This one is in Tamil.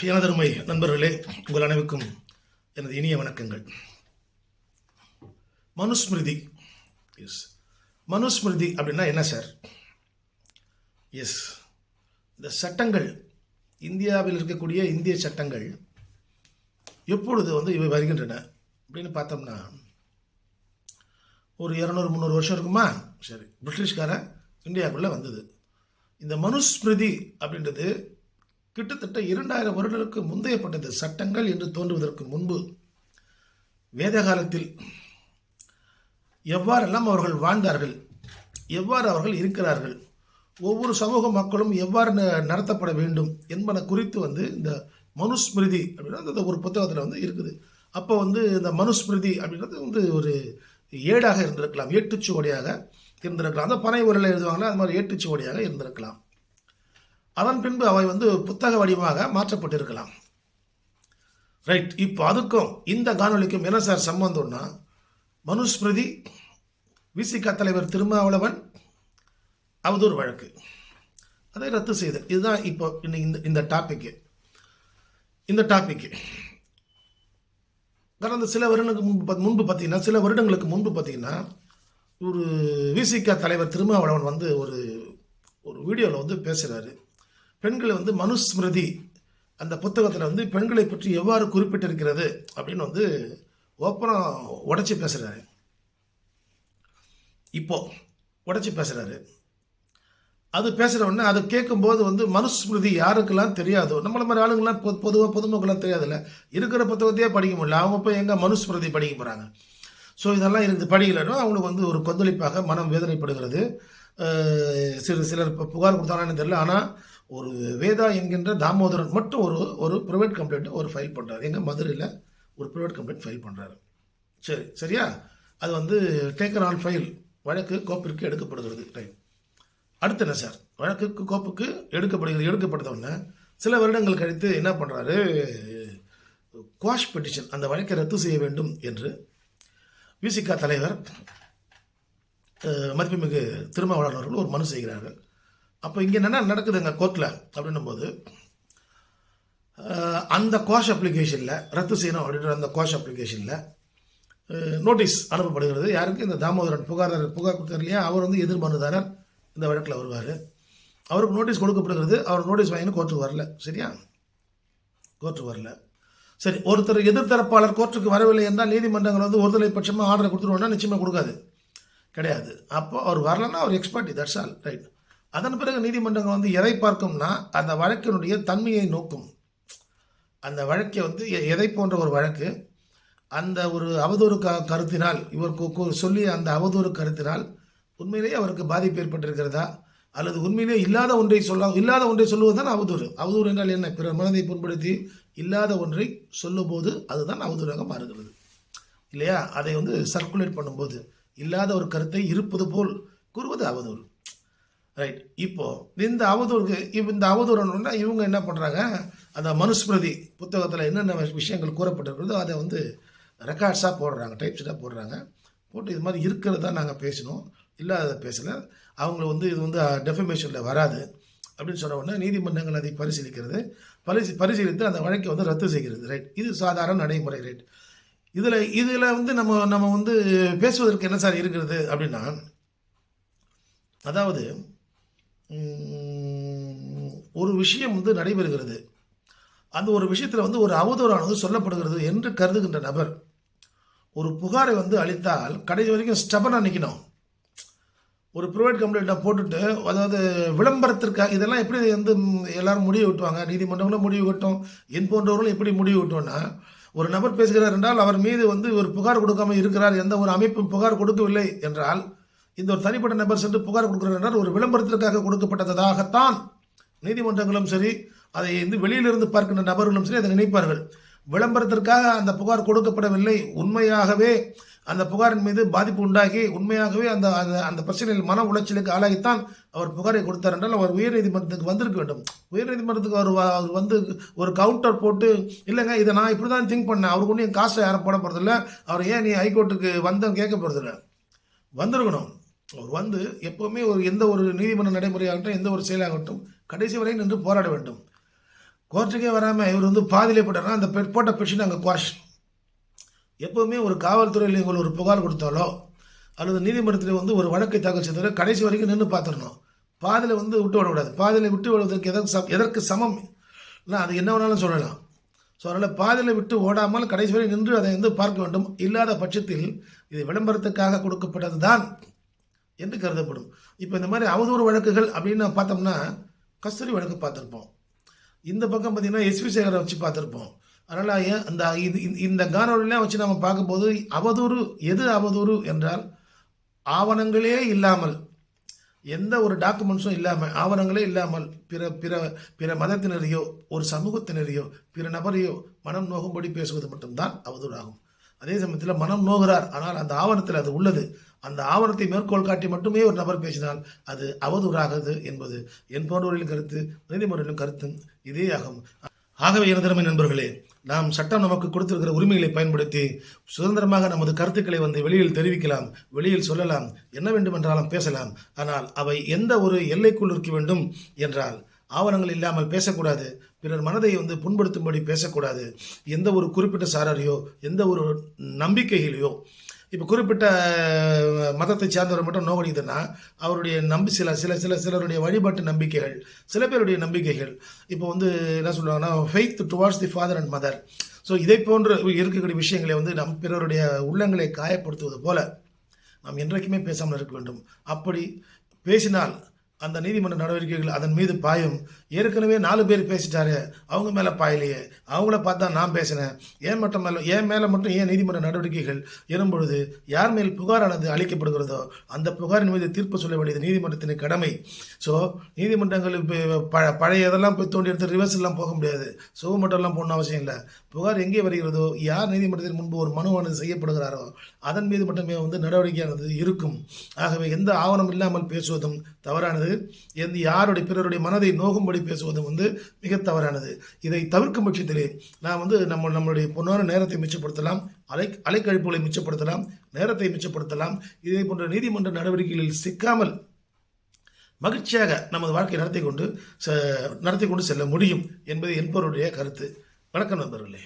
எனதருமை நண்பர்களே உங்கள் அனைவருக்கும் எனது இனிய வணக்கங்கள். மனுஸ்மிருதி எஸ் மனுஸ்மிருதி அப்படின்னா என்ன சார் எஸ் இந்த சட்டங்கள் இந்தியாவில் இருக்கக்கூடிய இந்திய சட்டங்கள் எப்பொழுது வந்து இவை வருகின்றன அப்படின்னு பார்த்தோம்னா ஒரு இரநூறு முந்நூறு வருஷம் இருக்குமா? சரி பிரிட்டிஷ்காரன் இந்தியாவுக்குள்ளே வந்தது. இந்த மனுஸ்மிருதி அப்படின்றது கிட்டத்தட்ட இரண்டாயிரம் வருடங்களுக்கு முந்தையப்பட்டது சட்டங்கள் என்று தோன்றுவதற்கு முன்பு வேத காலத்தில் எவ்வாறெல்லாம் அவர்கள் வாழ்ந்தார்கள் எவ்வாறு அவர்கள் இருக்கிறார்கள் ஒவ்வொரு சமூக மக்களும் எவ்வாறு ந- நடத்தப்பட வேண்டும் என்பன குறித்து வந்து இந்த மனுஸ்மிருதி அப்படின்னா அந்த ஒரு புத்தகத்தில் வந்து இருக்குது. அப்போ வந்து இந்த மனுஸ்மிருதி அப்படின்றது வந்து ஒரு ஏடாக இருந்திருக்கலாம் ஏட்டுச்சுவடியாக இருந்திருக்கலாம். அந்த பனை உரையில் எழுதுவாங்களா அது மாதிரி ஏட்டுச்சுவடியாக இருந்திருக்கலாம். அதன் பின்பு அவை வந்து புத்தக வடிவமாக மாற்றப்பட்டிருக்கலாம். ரைட் இப்போ அதுக்கும் இந்த காணொலிக்கும் என்ன சார் சம்பந்தம்னா மனுஸ்மிருதி விசிக தலைவர் திருமாவளவன் அவதூறு வழக்கு. அதை ரத்து செய்தல். இதுதான் இப்போ இன்னைக்கு இந்த இந்த டாபிக்கு இந்த டாபிக்கு கடந்த சில வருடங்களுக்கு முன்பு முன்பு பார்த்தீங்கன்னா சில வருடங்களுக்கு முன்பு பார்த்தீங்கன்னா ஒரு விசிக தலைவர் திருமாவளவன் வந்து ஒரு ஒரு வீடியோவில் வந்து பேசுகிறாரு பெண்களை வந்து மனுஸ்மிருதி அந்த புத்தகத்தில் வந்து பெண்களை பற்றி எவ்வாறு குறிப்பிட்டிருக்கிறது அப்படின்னு வந்து ஓப்பனாக உடைச்சி பேசுகிறாரு இப்போ உடைச்சி பேசுகிறாரு அது பேசுகிறவுடனே அதை கேட்கும்போது வந்து மனுஸ்மிருதி யாருக்கெல்லாம் தெரியாதோ நம்மள மாதிரி ஆளுங்களாம் பொ பொதுவாக பொதுமக்கள்லாம் தெரியாதுல்ல இருக்கிற புத்தகத்தையே படிக்க முடியல. அவங்க போய் எங்கே மனுஸ்மிருதி படிக்க போகிறாங்க ஸோ இதெல்லாம் இருந்து படிக்கலைன்னா அவங்களுக்கு வந்து ஒரு கொந்தளிப்பாக மனம் வேதனைப்படுகிறது. சிறு சிலர் இப்போ புகார் கொடுத்தாங்கன்னு தெரியல. ஆனால் ஒரு வேதா என்கின்ற தாமோதரன் மட்டும் ஒரு ஒரு ப்ரைவேட் கம்ப்ளைண்ட் ஒரு ஃபைல் பண்ணுறாரு எங்கள் மதுரையில் ஒரு ப்ரைவேட் கம்ப்ளைண்ட் ஃபைல் பண்ணுறாரு சரி சரியா? அது வந்து டேக்கர் ஆல் ஃபைல் வழக்கு கோப்பிற்கு எடுக்கப்படுகிறது. ரைட் அடுத்து என்ன சார்? வழக்குக்கு கோப்புக்கு எடுக்கப்படுகிறது எடுக்கப்பட்டவுடனே சில வருடங்கள் கழித்து என்ன பண்ணுறாரு குவாஷ் பெட்டிஷன் அந்த வழக்கை ரத்து செய்ய வேண்டும் என்று விசிகா தலைவர் மதிப்புமிகு திருமாவளவன் ஒரு மனு செய்கிறார்கள். அப்போ இங்கே என்ன நடக்குதுங்க கோர்ட்டில் அப்படின்னும் போது அந்த கோஷ் அப்ளிகேஷனில் ரத்து செய்யணும் அப்படின்ற அந்த கோஷ் அப்ளிகேஷனில் நோட்டீஸ் அனுப்பப்படுகிறது. யாருக்கு? இந்த தாமோதரன் புகார்தாரர் புகார் கொடுத்தார் இல்லையா? அவர் வந்து எதிர் மனுதாரர் இந்த வழக்கில் வருவார். அவருக்கு நோட்டீஸ் கொடுக்கப்படுகிறது. அவர் நோட்டீஸ் வாங்கின்னு கோர்ட்டுக்கு வரல. சரியா? கோர்ட்டுக்கு வரல. சரி ஒருத்தர் எதிர்த்தரப்பாளர் கோர்ட்டுக்கு வரவில்லை என்றால் நீதிமன்றங்கள் வந்து ஒருதலை பட்சமாக ஆர்டரை கொடுத்துருவோம்னா நிச்சயமாக கொடுக்காது. கிடையாது. அப்போ அவர் வரலன்னா அவர் எக்ஸ்பர்ட் தட்ஸ் ஆல் ரைட் அதன் பிறகு நீதிமன்றங்கள் வந்து எதை பார்க்கும்னா அந்த வழக்கினுடைய தன்மையை நோக்கும். அந்த வழக்கை வந்து எ- எதை போன்ற ஒரு வழக்கு அந்த ஒரு அவதூறு க கருத்தினால் இவர் கு- சொல்லிய அந்த அவதூறு கருத்தினால் உண்மையிலேயே அவருக்கு பாதிப்பு ஏற்பட்டிருக்கிறதா? அல்லது உண்மையிலே இல்லாத ஒன்றை சொல்ல இல்லாத ஒன்றை சொல்லுவது தான் அவதூறு. அவதூறு என்றால் என்ன? பிறர் மனதை புண்படுத்தி இல்லாத ஒன்றை சொல்லும்போது அதுதான் அவதூறாக மாறுகிறது. இல்லையா? அதை வந்து சர்க்குலேட் பண்ணும்போது இல்லாத ஒரு கருத்தை இருப்பது போல் கூறுவது அவதூறு. ரைட் இப்போது இந்த அவதூறுக்கு இப்போ இந்த அவதூறுன்னா இவங்க என்ன பண்ணுறாங்க அந்த மனுஸ்மிருதி புத்தகத்தில் என்னென்ன விஷயங்கள் கூறப்பட்டிருக்கிறதோ அதை வந்து ரெக்கார்ட்ஸாக போடுறாங்க டைப்ஸாக போடுறாங்க. போட்டு இது மாதிரி இருக்கிறதா நாங்கள் பேசினோம். இல்லாத பேசலை. அவங்கள வந்து இது வந்து டெஃபமேஷனில் வராது. அப்படின்னு சொன்ன உடனே நீதிமன்றங்கள் அதை பரிசீலிக்கிறது. பரிசு பரிசீலித்து அந்த வழக்கை வந்து ரத்து செய்கிறது. ரைட் இது சாதாரண நடைமுறை ரைட் இதில் இதில் வந்து நம்ம நம்ம வந்து பேசுவதற்கு என்ன சார் இருக்கிறது அப்படின்னா அதாவது ஒரு விஷயம் வந்து நடைபெறுகிறது. அந்த ஒரு விஷயத்தில் வந்து ஒரு அவதூறானது சொல்லப்படுகிறது என்று கருதுகின்ற நபர் ஒரு புகாரை வந்து அளித்தால் கடைசி வரைக்கும் ஸ்டபனாக நிற்கணும் ஒரு ப்ரைவேட் கம்ப்ளைண்ட்டை போட்டுட்டு அதாவது விளம்பரத்திற்காக இதெல்லாம் எப்படி வந்து எல்லோரும் எல்லாரும் முடிவு விட்டுவாங்க நீதிமன்றங்களும் முடிவு விட்டோம் என் போன்றவர்களும் எப்படி முடிவு விட்டோம்னா ஒரு நபர் பேசுகிறார் என்றால் அவர் மீது வந்து ஒரு புகார் கொடுக்காமல் இருக்கிறார் எந்த ஒரு அமைப்பும் புகார் கொடுக்கவில்லை என்றால் இந்த ஒரு தனிப்பட்ட நபர் சென்று புகார் கொடுக்கிறார் ஒரு விளம்பரத்திற்காக கொடுக்கப்பட்டதாகத்தான். நீதிமன்றங்களும் சரி அதை வந்து வெளியிலிருந்து பார்க்கின்ற நபர்களும் சரி அதை நினைப்பார்கள். விளம்பரத்திற்காக அந்த புகார் கொடுக்கப்படவில்லை. உண்மையாகவே அந்த புகாரின் மீது பாதிப்பு உண்டாகி உண்மையாகவே அந்த அந்த அந்த பிரச்சனையில் மன உளைச்சலுக்கு ஆளாகித்தான் அவர் புகாரை கொடுத்தார் என்றால் அவர் உயர்நீதிமன்றத்துக்கு வந்திருக்க வேண்டும். உயர்நீதிமன்றத்துக்கு அவர் அவர் வந்து ஒரு கவுண்டர் போட்டு இல்லைங்க இதை நான் இப்படி தான் திங்க் பண்ணேன். அவருக்கு ஒன்றும் காசை யாரும் போட போகிறதில்ல அவர் ஏன் நீ ஹைகோர்ட்டுக்கு வந்தோம் கேட்க போகிறதில்ல வந்திருக்கணும். அவர் வந்து எப்போவுமே ஒரு எந்த ஒரு நீதிமன்ற நடைமுறையாகட்டும் எந்த ஒரு செயலாகட்டும் கடைசி வரை நின்று போராட வேண்டும். கோர்ட்டுக்கே வராமல் இவர் வந்து பாதியிலே போட்டார்னா அந்த போட்ட பெட்ஷன் அங்கே குவாஷ் எப்போவுமே ஒரு காவல்துறையில் நீங்கள் ஒரு புகார் கொடுத்தாலோ அல்லது நீதிமன்றத்தில் வந்து ஒரு வழக்கை தாக்கல் செய்தாலோ கடைசி வரைக்கும் நின்று பார்த்துடணும். பாதியில் வந்து விட்டு விடக்கூடாது. பாதியில் விட்டு விடுவதற்கு எதற்கு சம் எதற்கு சமம்? இல்லை அது என்ன வேணாலும் சொல்லலாம். ஸோ அதனால் பாதியில் விட்டு ஓடாமல் கடைசி வரை நின்று அதை வந்து பார்க்க வேண்டும். இல்லாத பட்சத்தில் இது விளம்பரத்துக்காக கொடுக்கப்பட்டது தான் என்று கருதப்படும். இப்போ இந்த மாதிரி அவதூறு வழக்குகள் அப்படின்னு பார்த்தோம்னா கஸ்தூரி வழக்கு பார்த்துருப்போம். இந்த பக்கம் பார்த்தீங்கன்னா எஸ்வி சேகரை வச்சு பார்த்துருப்போம். அதனால் ஏன் அந்த இது இந்த- இந்த வச்சு நம்ம பார்க்கும்போது அவதூறு எது அவதூறு என்றால் ஆவணங்களே இல்லாமல் எந்த ஒரு டாக்குமெண்ட்ஸும் இல்லாமல் ஆவணங்களே இல்லாமல் பிற பிற பிற மதத்தினரையோ ஒரு சமூகத்தினரையோ பிற நபரையோ மனம் நோகும்படி பேசுவது மட்டும்தான் அவதூறாகும். அதே சமயத்தில் மனம் நோகிறார் ஆனால் அந்த ஆவணத்தில் அது உள்ளது. அந்த ஆவணத்தை மேற்கோள் காட்டி மட்டுமே ஒரு நபர் பேசினால் அது அவதூறாகிறது என்பது என் போன்றவர்களின் கருத்து நீதிமன்றங்களின் கருத்து இதே ஆகும் ஆகவே எனதரமை நண்பர்களே நாம் சட்டம் நமக்கு கொடுத்திருக்கிற உரிமைகளை பயன்படுத்தி சுதந்திரமாக நமது கருத்துக்களை வந்து வெளியில் தெரிவிக்கலாம் வெளியில் சொல்லலாம் என்ன வேண்டுமென்றாலும் பேசலாம். ஆனால் அவை எந்த ஒரு எல்லைக்குள் இருக்க வேண்டும் என்றால் ஆவணங்கள் இல்லாமல் பேசக்கூடாது பிறர் மனதை வந்து புண்படுத்தும்படி பேசக்கூடாது. எந்த ஒரு குறிப்பிட்ட சாரரையோ எந்த ஒரு நம்பிக்கைகளையோ இப்போ குறிப்பிட்ட மதத்தை சார்ந்தவர் மட்டும் நோக்கடிக்குதுன்னா அவருடைய நம்பி சில சில சில சிலருடைய வழிபாட்டு நம்பிக்கைகள் சில பேருடைய நம்பிக்கைகள். இப்போ வந்து என்ன சொல்லுவாங்கன்னா faith towards the father and mother so இதை போன்ற இருக்கக்கூடிய விஷயங்களை வந்து நம் பிறருடைய உள்ளங்களை காயப்படுத்துவது போல நாம் என்றைக்குமே பேசாமல் இருக்க வேண்டும். அப்படி பேசினால் அந்த நீதிமன்ற நடவடிக்கைகள் அதன் மீது பாயும். ஏற்கனவே நாலு பேர் பேசிட்டாரு. அவங்க மேலே பாயலையே. அவங்கள பார்த்தா நான் பேசினேன். ஏன் மட்டும் மேலே ஏன் மேலே மட்டும் ஏன் நீதிமன்ற நடவடிக்கைகள் எனும்பொழுது யார் மேல் புகாரானது அளிக்கப்படுகிறதோ அந்த புகாரின் மீது தீர்ப்பு சொல்ல வேண்டியது நீதிமன்றத்தின் கடமை. ஸோ நீதிமன்றங்கள் இப்போ ப பழைய இதெல்லாம் போய் தோண்டி எடுத்து ரிவர்ஸ் எல்லாம் போக முடியாது. சுகமட்டம்லாம் போடணும் அவசியம் இல்லை. புகார் எங்கே வருகிறதோ யார் நீதிமன்றத்தின் முன்பு ஒரு மனுவானது செய்யப்படுகிறாரோ அதன் மீது மட்டுமே வந்து நடவடிக்கையானது இருக்கும். ஆகவே எந்த ஆவணம் இல்லாமல் பேசுவதும் தவறானது எந்த யாருடைய பிறருடைய மனதை நோகும்படி பேசுவதும் வந்து மிக தவறானது. இதை தவிர்க்கும் பட்சத்திலே நான் வந்து நம்ம நம்மளுடைய பொன்னான நேரத்தை மிச்சப்படுத்தலாம் அலை அலைக்கழிப்புகளை மிச்சப்படுத்தலாம் நேரத்தை மிச்சப்படுத்தலாம். இதே போன்ற நீதிமன்ற நடவடிக்கைகளில் சிக்காமல் மகிழ்ச்சியாக நமது வாழ்க்கை நடத்தி கொண்டு நடத்தி கொண்டு செல்ல முடியும் என்பது என்பவருடைய கருத்து. வணக்கம் நண்பர்களே.